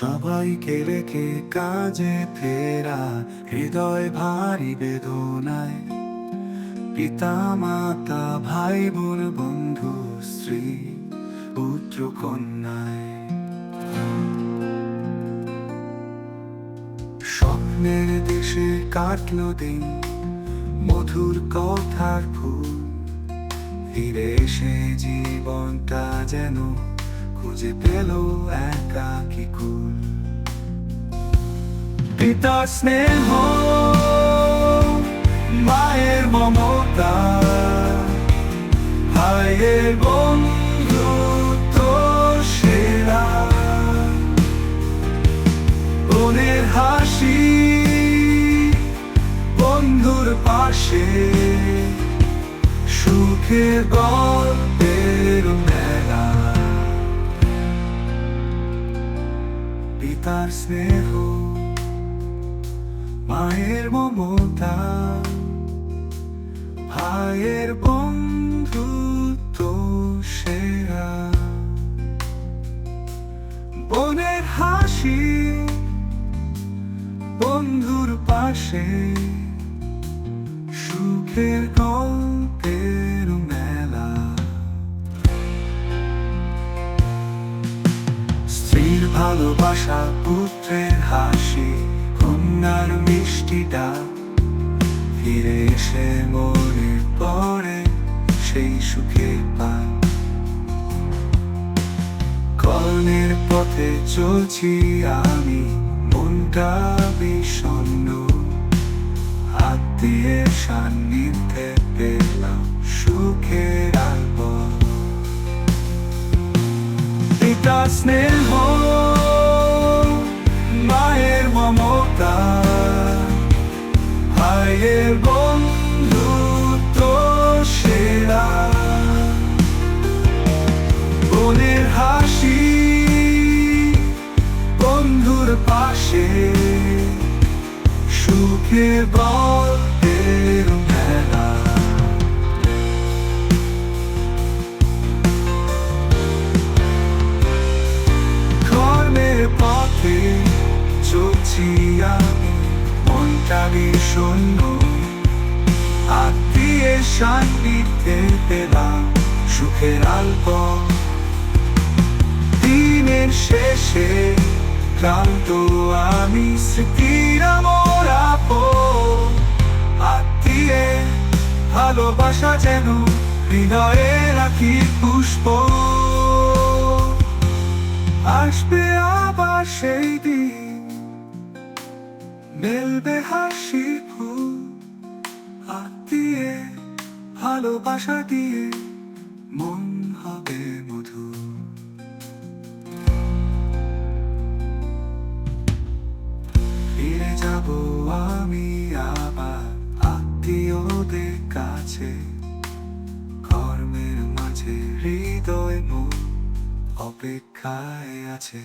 সবাইকে রেখে কাজে ফেরা, হৃদয় ভারী বেদনায়। পিতা, মাতা, ভাই, বোন, বন্ধু, স্ত্রী, পুত্র, কন্যায়। স্বপ্নের দেশে কাটল দিন, মধুর কথার ফুল। ফিরে এসে জীবনটা যেন খুঁজে পেল একাকি কুল? পিতার স্নেহ, মায়ের মমতা, ভাইয়ের বন্ধুত্ব সেরা। বোনের হাসি বন্ধুর পাশে, সুখের গল্পের মেলা পিতার স্নেহ মায়ের মমতা ভাইয়ের বন্ধুত্ব সেরা। বোনের হাসি বন্ধুর পাশে সুখের গল্পের ভালোবাসা পুত্রের হাসি কন্যার মিষ্টি ফিরে এসে মনে পরে সেই সুখে পান কর্ণের পথে চলছি আমি, মনটা বিষণ্ণ। হাত দিয়ে সান্নিধ্যে পেলাম সুখের আলব পিতা স্নেহ মমতা বন্ধু তো সেরা। বোনের হাসি বন্ধুর পাশে সুখে গল্পের চলছি আমি মনটা বিষণ্ণ আত্মীয় সান্নিধ্যে পেলাম সুখের আল্প দিনের শেষে ক্লান্ত আমি স্মৃতির মোরা আত্মীয় ভালোবাসা যেন হৃদয়ে রাখি পুষ্প। আসবে আবার সেই দিন। মেলবে হাসি ফুল আত্মীয় ভালোবাসা দিয়ে, মন হবে মধুর ফিরে যাব আমি আবার আত্মীয়দের কাছে, কর্মের মাঝে হৃদয় মন অপেক্ষায় আছে।